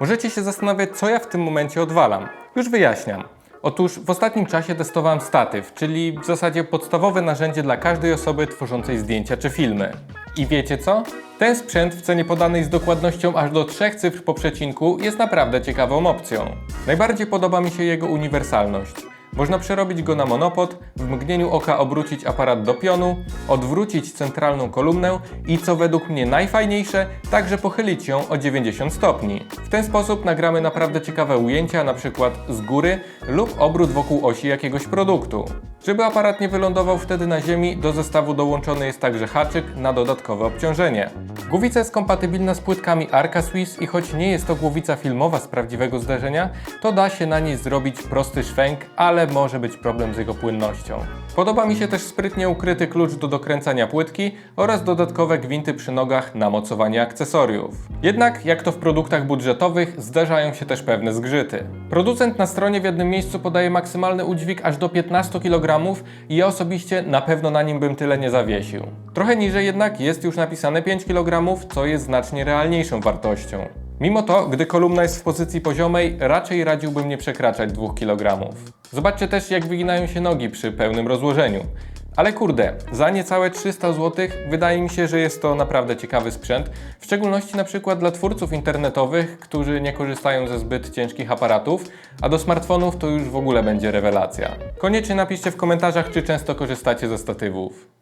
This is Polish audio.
Możecie się zastanawiać, co ja w tym momencie odwalam. Już wyjaśniam. Otóż w ostatnim czasie testowałem statyw, czyli w zasadzie podstawowe narzędzie dla każdej osoby tworzącej zdjęcia czy filmy. I wiecie co? Ten sprzęt w cenie podanej z dokładnością aż do trzech cyfr po przecinku jest naprawdę ciekawą opcją. Najbardziej podoba mi się jego uniwersalność. Można przerobić go na monopod, w mgnieniu oka obrócić aparat do pionu, odwrócić centralną kolumnę i co według mnie najfajniejsze, także pochylić ją o 90 stopni. W ten sposób nagramy naprawdę ciekawe ujęcia, na przykład z góry lub obrót wokół osi jakiegoś produktu. Żeby aparat nie wylądował wtedy na ziemi, do zestawu dołączony jest także haczyk na dodatkowe obciążenie. Głowica jest kompatybilna z płytkami Arca Swiss i choć nie jest to głowica filmowa z prawdziwego zdarzenia, to da się na niej zrobić prosty szwęk, ale może być problem z jego płynnością. Podoba mi się też sprytnie ukryty klucz do dokręcania płytki oraz dodatkowe gwinty przy nogach na mocowanie akcesoriów. Jednak, jak to w produktach budżetowych, zdarzają się też pewne zgrzyty. Producent na stronie w jednym miejscu podaje maksymalny udźwig aż do 15 kg i ja osobiście na pewno na nim bym tyle nie zawiesił. Trochę niżej jednak jest już napisane 5 kg, co jest znacznie realniejszą wartością. Mimo to, gdy kolumna jest w pozycji poziomej, raczej radziłbym nie przekraczać 2 kg. Zobaczcie też, jak wyginają się nogi przy pełnym rozłożeniu. Ale kurde, za niecałe 300 zł wydaje mi się, że jest to naprawdę ciekawy sprzęt, w szczególności na przykład dla twórców internetowych, którzy nie korzystają ze zbyt ciężkich aparatów, a do smartfonów to już w ogóle będzie rewelacja. Koniecznie napiszcie w komentarzach, czy często korzystacie ze statywów.